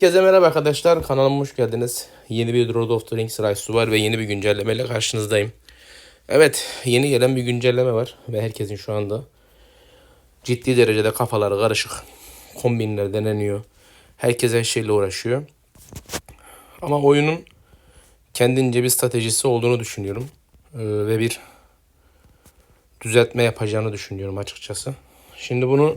Herkese merhaba arkadaşlar. Kanalıma hoş geldiniz. Yeni bir Lord of the Rings Rise var ve yeni bir güncellemeyle karşınızdayım. Evet, yeni gelen bir güncelleme var ve herkesin şu anda ciddi derecede kafaları karışık. Kombinler deneniyor. Herkes her şeyle uğraşıyor. Ama oyunun kendince bir stratejisi olduğunu düşünüyorum. Ee, ve bir düzeltme yapacağını düşünüyorum açıkçası. Şimdi bunu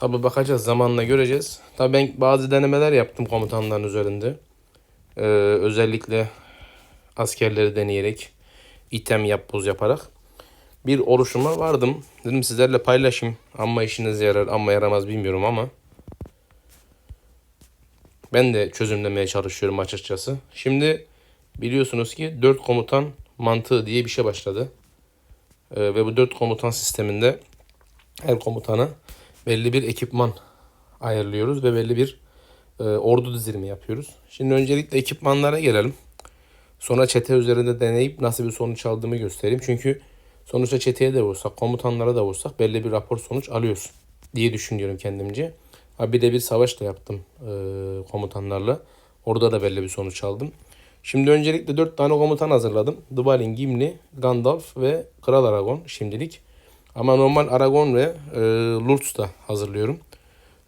Tabi bakacağız zamanla göreceğiz. Tabi ben bazı denemeler yaptım komutanların üzerinde. Ee, özellikle askerleri deneyerek item yap buz yaparak bir oluşuma vardım. Dedim sizlerle paylaşayım. Ama işinize yarar ama yaramaz bilmiyorum ama ben de çözümlemeye çalışıyorum açıkçası. Şimdi biliyorsunuz ki 4 komutan mantığı diye bir şey başladı. Ee, ve bu 4 komutan sisteminde her komutana belli bir ekipman ayarlıyoruz ve belli bir e, ordu dizilimi yapıyoruz. Şimdi öncelikle ekipmanlara gelelim. Sonra çete üzerinde deneyip nasıl bir sonuç aldığımı göstereyim. Çünkü sonuçta çeteye de vursak, komutanlara da vursak belli bir rapor sonuç alıyoruz diye düşünüyorum kendimce. Ha bir de bir savaş da yaptım e, komutanlarla. Orada da belli bir sonuç aldım. Şimdi öncelikle 4 tane komutan hazırladım. Dvalin, Gimli, Gandalf ve Kral Aragon şimdilik. Ama normal Aragon ve e, Lurtz da hazırlıyorum.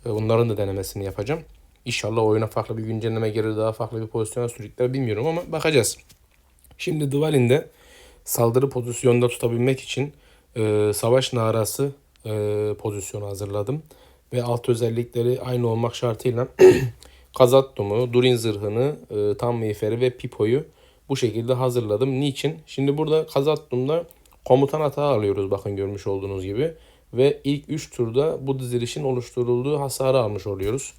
E, bunların da denemesini yapacağım. İnşallah oyuna farklı bir güncelleme gelir daha farklı bir pozisyona sürükler bilmiyorum ama bakacağız. Şimdi Dvalin'de saldırı pozisyonda tutabilmek için e, savaş narası e, pozisyonu hazırladım. Ve alt özellikleri aynı olmak şartıyla Kazattum'u, Durin zırhını, e, tam miğferi ve Pipo'yu bu şekilde hazırladım. Niçin? Şimdi burada Kazattum'da komutan hata alıyoruz bakın görmüş olduğunuz gibi. Ve ilk 3 turda bu dizilişin oluşturulduğu hasarı almış oluyoruz.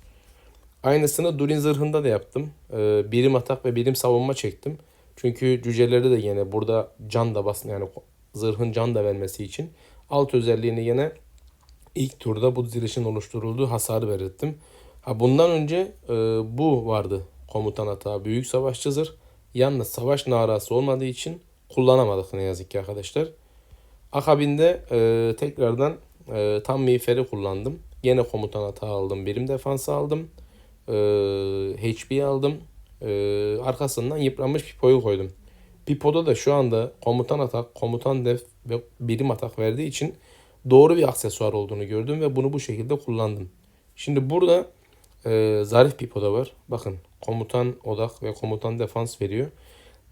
Aynısını Durin zırhında da yaptım. Ee, birim atak ve birim savunma çektim. Çünkü cüceleri de yine burada can da basın yani zırhın can da vermesi için alt özelliğini yine ilk turda bu dizilişin oluşturulduğu hasarı belirttim. Ha bundan önce e, bu vardı komutan hata büyük savaşçı zırh. Yalnız savaş narası olmadığı için kullanamadık ne yazık ki arkadaşlar. Akabinde e, tekrardan e, tam miğferi kullandım. Yine komutan hata aldım. Birim defansı aldım. E, HP aldım. E, arkasından yıpranmış Pipo'yu koydum. Pipo'da da şu anda komutan atak, komutan def ve birim atak verdiği için doğru bir aksesuar olduğunu gördüm ve bunu bu şekilde kullandım. Şimdi burada e, zarif Pipo'da var. Bakın komutan odak ve komutan defans veriyor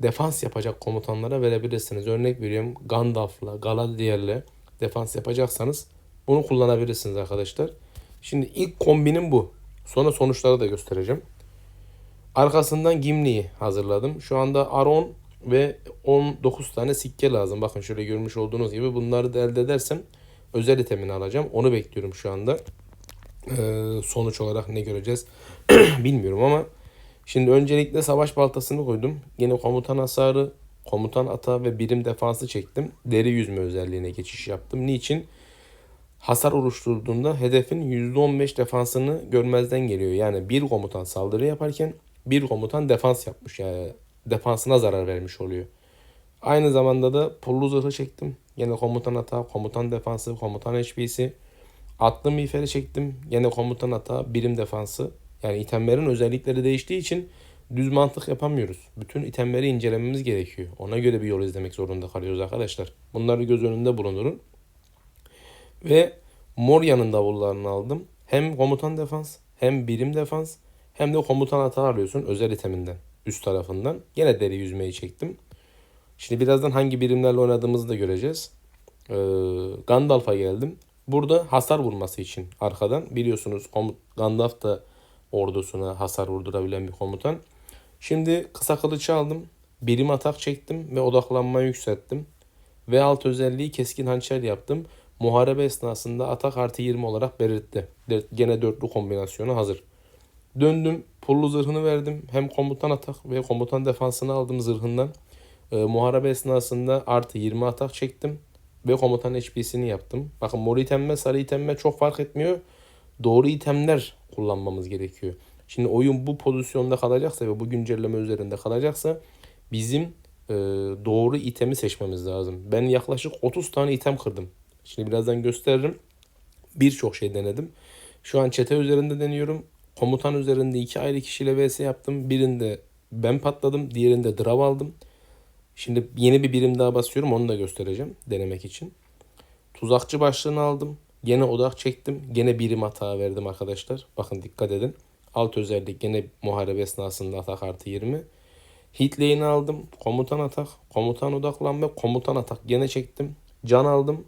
defans yapacak komutanlara verebilirsiniz. Örnek veriyorum Gandalf'la, Galadriel'le defans yapacaksanız bunu kullanabilirsiniz arkadaşlar. Şimdi ilk kombinim bu. Sonra sonuçları da göstereceğim. Arkasından Gimli'yi hazırladım. Şu anda Aron ve 19 tane sikke lazım. Bakın şöyle görmüş olduğunuz gibi bunları da elde edersem özel itemini alacağım. Onu bekliyorum şu anda. Ee, sonuç olarak ne göreceğiz bilmiyorum ama Şimdi öncelikle savaş baltasını koydum. Yine komutan hasarı, komutan ata ve birim defansı çektim. Deri yüzme özelliğine geçiş yaptım. Niçin? Hasar oluşturduğunda hedefin %15 defansını görmezden geliyor. Yani bir komutan saldırı yaparken bir komutan defans yapmış. Yani defansına zarar vermiş oluyor. Aynı zamanda da pullu zırhı çektim. Yine komutan ata, komutan defansı, komutan HP'si. Atlı miğferi çektim. Yine komutan ata, birim defansı. Yani itemlerin özellikleri değiştiği için düz mantık yapamıyoruz. Bütün itemleri incelememiz gerekiyor. Ona göre bir yol izlemek zorunda kalıyoruz arkadaşlar. Bunları göz önünde bulundurun. Ve Moria'nın davullarını aldım. Hem komutan defans hem birim defans hem de komutan hata alıyorsun özel iteminden üst tarafından. Yine deri yüzmeyi çektim. Şimdi birazdan hangi birimlerle oynadığımızı da göreceğiz. Ee, Gandalf'a geldim. Burada hasar vurması için arkadan biliyorsunuz Gandalf da ordusuna hasar vurdurabilen bir komutan. Şimdi kısa kılıcı aldım. Birim atak çektim ve odaklanmayı yükselttim. Ve alt özelliği keskin hançer yaptım. Muharebe esnasında atak artı 20 olarak belirtti. Gene dörtlü kombinasyonu hazır. Döndüm. Pullu zırhını verdim. Hem komutan atak ve komutan defansını aldım zırhından. Ee, muharebe esnasında artı 20 atak çektim. Ve komutan HP'sini yaptım. Bakın mor itemle sarı itemle çok fark etmiyor. Doğru itemler kullanmamız gerekiyor. Şimdi oyun bu pozisyonda kalacaksa ve bu güncelleme üzerinde kalacaksa bizim e, doğru itemi seçmemiz lazım. Ben yaklaşık 30 tane item kırdım. Şimdi birazdan gösteririm. Birçok şey denedim. Şu an çete üzerinde deniyorum. komutan üzerinde iki ayrı kişiyle vs yaptım. Birinde ben patladım, diğerinde drav aldım. Şimdi yeni bir birim daha basıyorum onu da göstereceğim denemek için. Tuzakçı başlığını aldım. Gene odak çektim. Gene birim hata verdim arkadaşlar. Bakın dikkat edin. Alt özellik gene muharebe esnasında atak artı 20. Hit lane'i aldım. Komutan atak. Komutan odaklanma. Komutan atak. Gene çektim. Can aldım.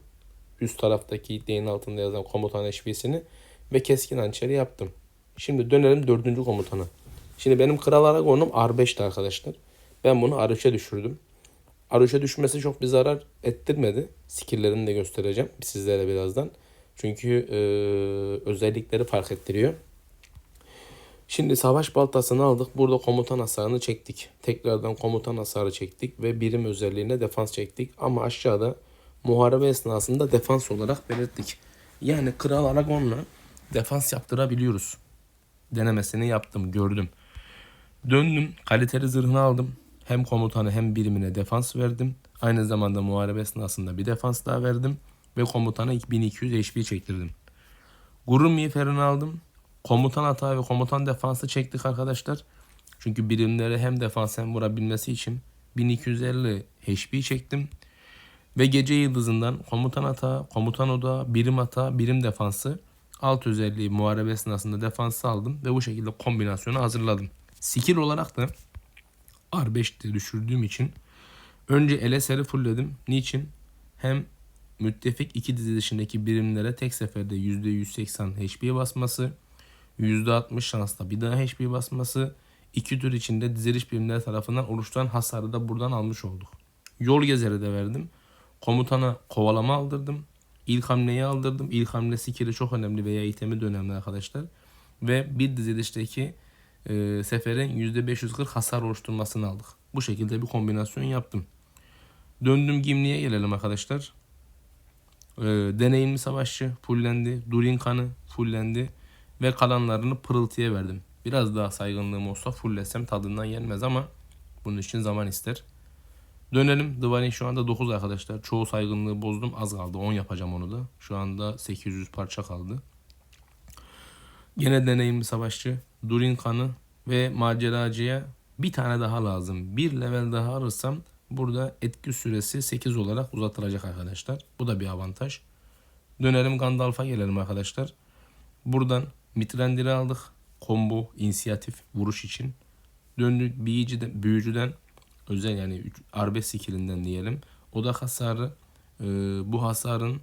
Üst taraftaki hit lane'in altında yazan komutan HP'sini. Ve keskin hançeri yaptım. Şimdi dönelim dördüncü komutana. Şimdi benim kral Aragon'um R5'ti arkadaşlar. Ben bunu R3'e düşürdüm. R3'e düşmesi çok bir zarar ettirmedi. Skill'lerini de göstereceğim sizlere birazdan. Çünkü e, özellikleri fark ettiriyor. Şimdi savaş baltasını aldık. Burada komutan hasarını çektik. Tekrardan komutan hasarı çektik ve birim özelliğine defans çektik. Ama aşağıda muharebe esnasında defans olarak belirttik. Yani Kral Aragon'la defans yaptırabiliyoruz. Denemesini yaptım, gördüm. Döndüm, kaliteli zırhını aldım. Hem komutanı hem birimine defans verdim. Aynı zamanda muharebe esnasında bir defans daha verdim. Ve komutana 1200 HP çektirdim. Gurur miğferini aldım. Komutan hata ve komutan defansı çektik arkadaşlar. Çünkü birimleri hem defans hem vurabilmesi için 1250 HP çektim. Ve gece yıldızından komutan hata, komutan oda, birim hata, birim defansı alt özelliği muharebe esnasında defansı aldım ve bu şekilde kombinasyonu hazırladım. Skill olarak da R5'te düşürdüğüm için önce LSR'i fullledim. Niçin? Hem müttefik iki dizilişindeki birimlere tek seferde %180 HP basması, %60 şansla bir daha HP basması, iki tür içinde diziliş birimleri tarafından oluşturan hasarı da buradan almış olduk. Yol gezeri de verdim. Komutana kovalama aldırdım. İlk hamleyi aldırdım. İlk hamle skill'i çok önemli veya itemi de önemli arkadaşlar. Ve bir dizilişteki e, seferin %540 hasar oluşturmasını aldık. Bu şekilde bir kombinasyon yaptım. Döndüm Gimli'ye gelelim arkadaşlar. E, deneyimli savaşçı fullendi. Durin kanı fullendi. Ve kalanlarını pırıltıya verdim. Biraz daha saygınlığım olsa fullesem tadından yenmez ama bunun için zaman ister. Dönelim. Divani şu anda 9 arkadaşlar. Çoğu saygınlığı bozdum. Az kaldı. 10 yapacağım onu da. Şu anda 800 parça kaldı. Gene deneyimli savaşçı. Durin kanı ve maceracıya bir tane daha lazım. Bir level daha alırsam burada etki süresi 8 olarak uzatılacak arkadaşlar. Bu da bir avantaj. Dönelim Gandalf'a gelelim arkadaşlar. Buradan Mitrendir'i aldık. Combo, inisiyatif, vuruş için. Döndük büyücüden, büyücüden özel yani arbe skillinden diyelim. Odak hasarı e, bu hasarın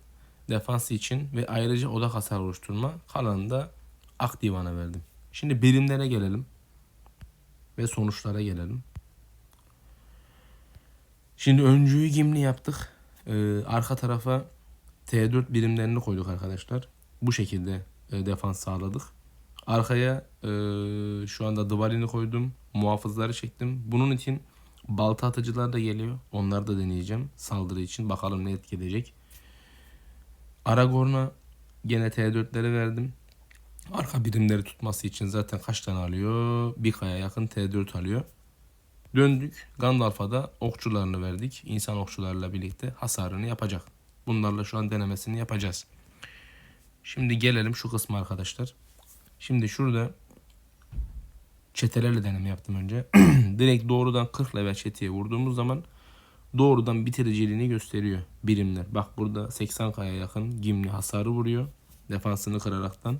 defansı için ve ayrıca odak hasar oluşturma. Kalanı da aktivana verdim. Şimdi birimlere gelelim. Ve sonuçlara gelelim. Şimdi öncüyü gimli yaptık. Ee, arka tarafa T4 birimlerini koyduk arkadaşlar. Bu şekilde e, defans sağladık. Arkaya e, şu anda Dvalin'i koydum. Muhafızları çektim. Bunun için balta atıcılar da geliyor. Onları da deneyeceğim. Saldırı için. Bakalım ne etki edecek. Aragorn'a gene T4'leri verdim. Arka birimleri tutması için zaten kaç tane alıyor? Bir kaya yakın T4 alıyor. Döndük. Gandalf'a da okçularını verdik. İnsan okçularıyla birlikte hasarını yapacak. Bunlarla şu an denemesini yapacağız. Şimdi gelelim şu kısmı arkadaşlar. Şimdi şurada çetelerle deneme yaptım önce. Direkt doğrudan 40 level çeteye vurduğumuz zaman doğrudan bitiriciliğini gösteriyor birimler. Bak burada 80 kaya yakın Gimli hasarı vuruyor. Defansını kıraraktan.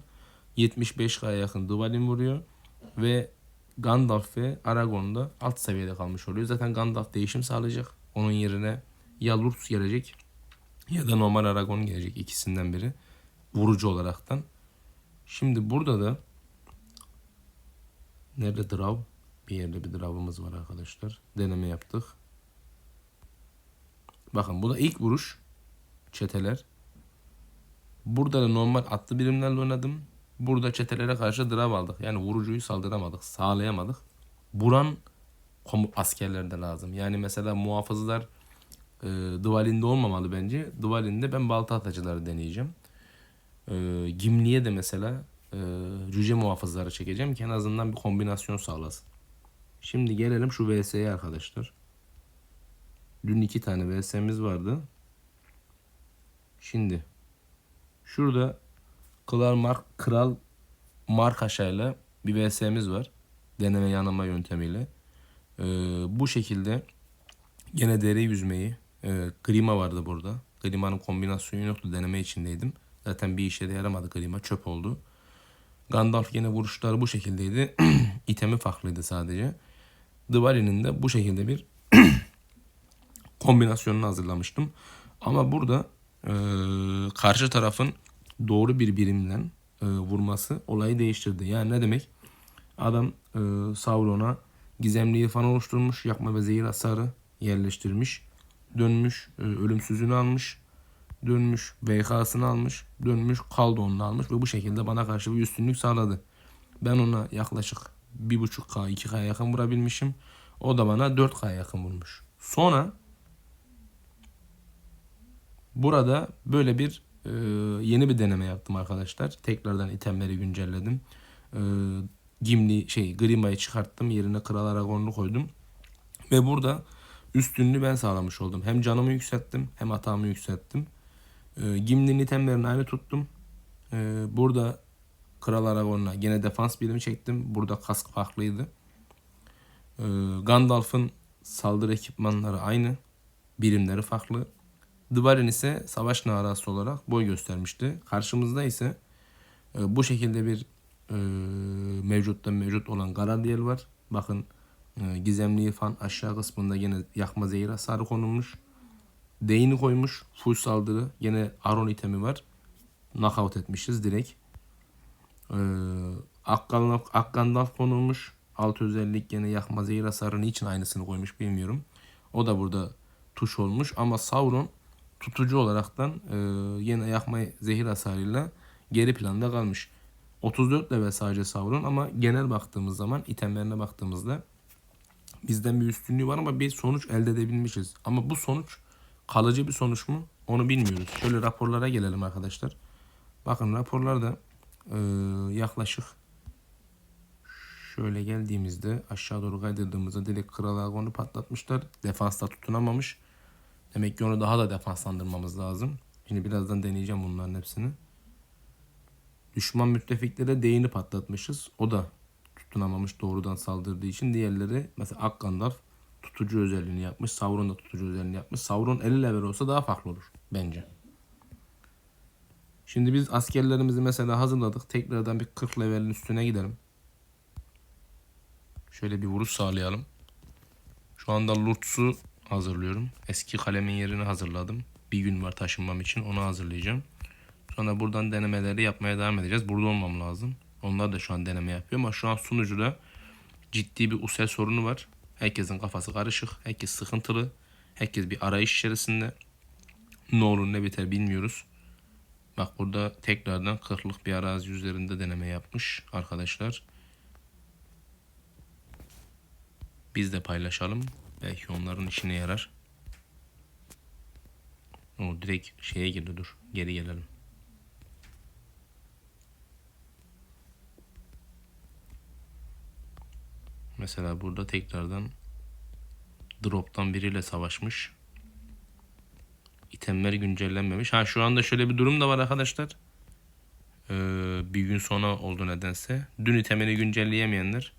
75K'ya yakın Duvalin vuruyor. Ve Gandalf ve Aragorn alt seviyede kalmış oluyor. Zaten Gandalf değişim sağlayacak. Onun yerine ya Lurtz gelecek ya da normal Aragorn gelecek ikisinden biri. Vurucu olaraktan. Şimdi burada da nerede Drav? Bir yerde bir Drav'ımız var arkadaşlar. Deneme yaptık. Bakın bu da ilk vuruş. Çeteler. Burada da normal atlı birimlerle oynadım. Burada çetelere karşı drav aldık. Yani vurucuyu saldıramadık, sağlayamadık. Buran askerler de lazım. Yani mesela muhafızlar e, Dvalin'de olmamalı bence. Dvalin'de ben balta atıcıları deneyeceğim. E, Gimli'ye de mesela e, cüce muhafızları çekeceğim ki en azından bir kombinasyon sağlasın. Şimdi gelelim şu VS'ye arkadaşlar. Dün iki tane VS'miz vardı. Şimdi şurada Kral Mark Kral Markaşa'yla bir VS'miz var. Deneme yanılma yöntemiyle. Ee, bu şekilde gene dere yüzmeyi e, klima vardı burada. Klimanın kombinasyonu yoktu. Deneme içindeydim. Zaten bir işe de yaramadı klima. Çöp oldu. Gandalf yine vuruşları bu şekildeydi. İtemi farklıydı sadece. Dwali'nin de bu şekilde bir kombinasyonunu hazırlamıştım. Ama burada e, karşı tarafın doğru bir birimle e, vurması olayı değiştirdi. Yani ne demek? Adam e, Sauron'a gizemli irfan oluşturmuş, yakma ve zehir hasarı yerleştirmiş. Dönmüş, e, ölümsüzlüğünü almış. Dönmüş, VK'sını almış. Dönmüş, Kaldon'unu almış ve bu şekilde bana karşı bir üstünlük sağladı. Ben ona yaklaşık 1.5K, 2K yakın vurabilmişim. O da bana 4K yakın vurmuş. Sonra burada böyle bir e, yeni bir deneme yaptım arkadaşlar. Tekrardan itemleri güncelledim. E, Gimli şey Grima'yı çıkarttım. Yerine Kral Aragorn'u koydum. Ve burada üstünlüğü ben sağlamış oldum. Hem canımı yükselttim hem hatamı yükselttim. E, Gimli'nin itemlerini aynı tuttum. E, burada Kral Aragorn'a gene defans birimi çektim. Burada kask farklıydı. E, Gandalf'ın saldırı ekipmanları aynı. Birimleri farklı. Dwalin ise savaş narası olarak boy göstermişti. Karşımızda ise e, bu şekilde bir e, mevcutta mevcut olan Galadriel var. Bakın e, gizemli irfan aşağı kısmında yine yakma zehir hasarı konulmuş. Değini koymuş. Full saldırı. Yine Aron itemi var. Knockout etmişiz direkt. E, Akkandalf, Akkandalf konulmuş. Alt özellik yine yakma zehir hasarı için aynısını koymuş bilmiyorum. O da burada tuş olmuş ama Sauron tutucu olaraktan e, yine yakma zehir hasarıyla geri planda kalmış. 34 level sadece Sauron ama genel baktığımız zaman itemlerine baktığımızda bizden bir üstünlüğü var ama bir sonuç elde edebilmişiz. Ama bu sonuç kalıcı bir sonuç mu onu bilmiyoruz. Şöyle raporlara gelelim arkadaşlar. Bakın raporlarda e, yaklaşık şöyle geldiğimizde aşağı doğru kaydırdığımızda direkt Kral Agon'u patlatmışlar. Defansta tutunamamış. Demek ki onu daha da defanslandırmamız lazım. Şimdi birazdan deneyeceğim bunların hepsini. Düşman müttefiklere değini patlatmışız. O da tutunamamış doğrudan saldırdığı için. Diğerleri mesela Akkandalf tutucu özelliğini yapmış. Sauron da tutucu özelliğini yapmış. Sauron 50 level olsa daha farklı olur bence. Şimdi biz askerlerimizi mesela hazırladık. Tekrardan bir 40 levelin üstüne gidelim. Şöyle bir vuruş sağlayalım. Şu anda Lurtz'u hazırlıyorum. Eski kalemin yerini hazırladım. Bir gün var taşınmam için onu hazırlayacağım. Sonra buradan denemeleri yapmaya devam edeceğiz. Burada olmam lazım. Onlar da şu an deneme yapıyor ama şu an sunucuda ciddi bir usel sorunu var. Herkesin kafası karışık. Herkes sıkıntılı. Herkes bir arayış içerisinde. Ne olur ne biter bilmiyoruz. Bak burada tekrardan 40'lık bir arazi üzerinde deneme yapmış arkadaşlar. Biz de paylaşalım. Belki onların işine yarar. O direkt şeye girdi dur. Geri gelelim. Mesela burada tekrardan drop'tan biriyle savaşmış. İtemler güncellenmemiş. Ha şu anda şöyle bir durum da var arkadaşlar. Ee, bir gün sonra oldu nedense. Dün itemini güncelleyemeyenler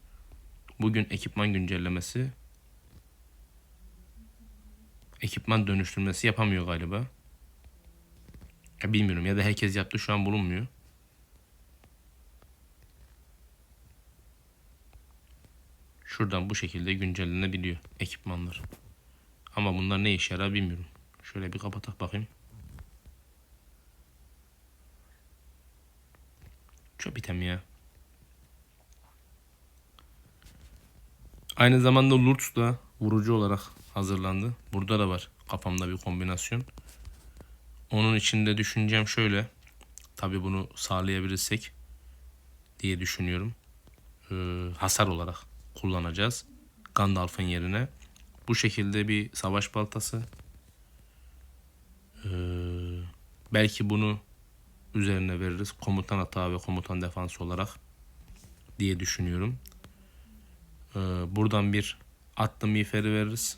bugün ekipman güncellemesi ekipman dönüştürmesi yapamıyor galiba. Ya bilmiyorum ya da herkes yaptı şu an bulunmuyor. Şuradan bu şekilde güncellenebiliyor ekipmanlar. Ama bunlar ne işe yarar bilmiyorum. Şöyle bir kapatak bakayım. Çöp item ya. Aynı zamanda Lurtz da vurucu olarak hazırlandı. Burada da var kafamda bir kombinasyon. Onun içinde düşüneceğim şöyle. Tabi bunu sağlayabilirsek diye düşünüyorum. Ee, hasar olarak kullanacağız. Gandalf'ın yerine. Bu şekilde bir savaş baltası. Ee, belki bunu üzerine veririz. Komutan hata ve komutan defans olarak diye düşünüyorum. Ee, buradan bir atlı miğferi veririz.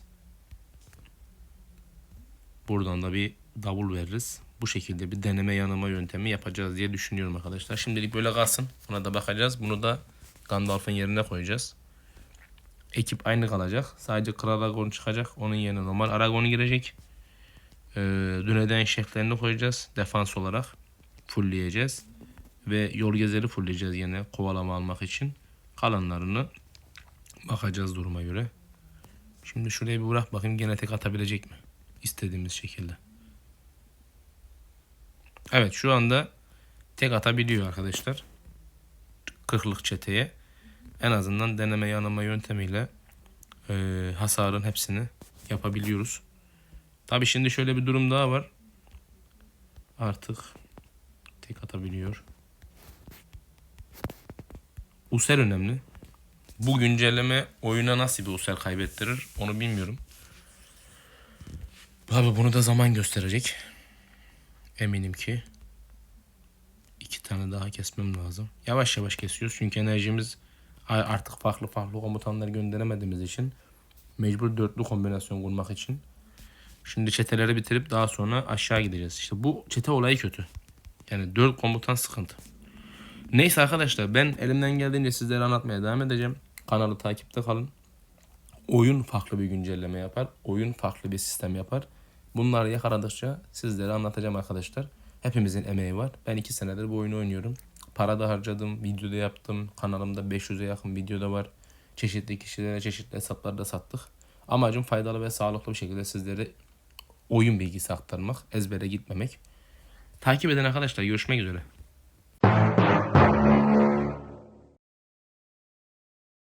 Buradan da bir davul veririz. Bu şekilde bir deneme yanıma yöntemi yapacağız diye düşünüyorum arkadaşlar. Şimdilik böyle kalsın. Buna da bakacağız. Bunu da Gandalf'ın yerine koyacağız. Ekip aynı kalacak. Sadece Kral Aragorn çıkacak. Onun yerine normal Aragorn girecek. Ee, Düneden şeflerini koyacağız. Defans olarak. Fullleyeceğiz. Ve yol gezeri fullleyeceğiz yine kovalama almak için. Kalanlarını bakacağız duruma göre. Şimdi şuraya bir bırak bakayım gene tek atabilecek mi? İstediğimiz şekilde. Evet şu anda tek atabiliyor arkadaşlar. Kırklık çeteye. En azından deneme yanılma yöntemiyle e, hasarın hepsini yapabiliyoruz. Tabi şimdi şöyle bir durum daha var. Artık tek atabiliyor. User önemli. Bu güncelleme oyuna nasıl bir user kaybettirir onu bilmiyorum. Abi bunu da zaman gösterecek. Eminim ki. iki tane daha kesmem lazım. Yavaş yavaş kesiyoruz çünkü enerjimiz artık farklı farklı komutanlar gönderemediğimiz için mecbur dörtlü kombinasyon kurmak için. Şimdi çeteleri bitirip daha sonra aşağı gideceğiz. İşte bu çete olayı kötü. Yani dört komutan sıkıntı. Neyse arkadaşlar ben elimden geldiğince sizlere anlatmaya devam edeceğim. Kanalı takipte kalın. Oyun farklı bir güncelleme yapar. Oyun farklı bir sistem yapar. Bunları yakaladıkça sizlere anlatacağım arkadaşlar. Hepimizin emeği var. Ben iki senedir bu oyunu oynuyorum. Para da harcadım, video da yaptım. Kanalımda 500'e yakın video da var. Çeşitli kişilere çeşitli hesaplarda sattık. Amacım faydalı ve sağlıklı bir şekilde sizlere oyun bilgisi aktarmak, ezbere gitmemek. Takip eden arkadaşlar görüşmek üzere.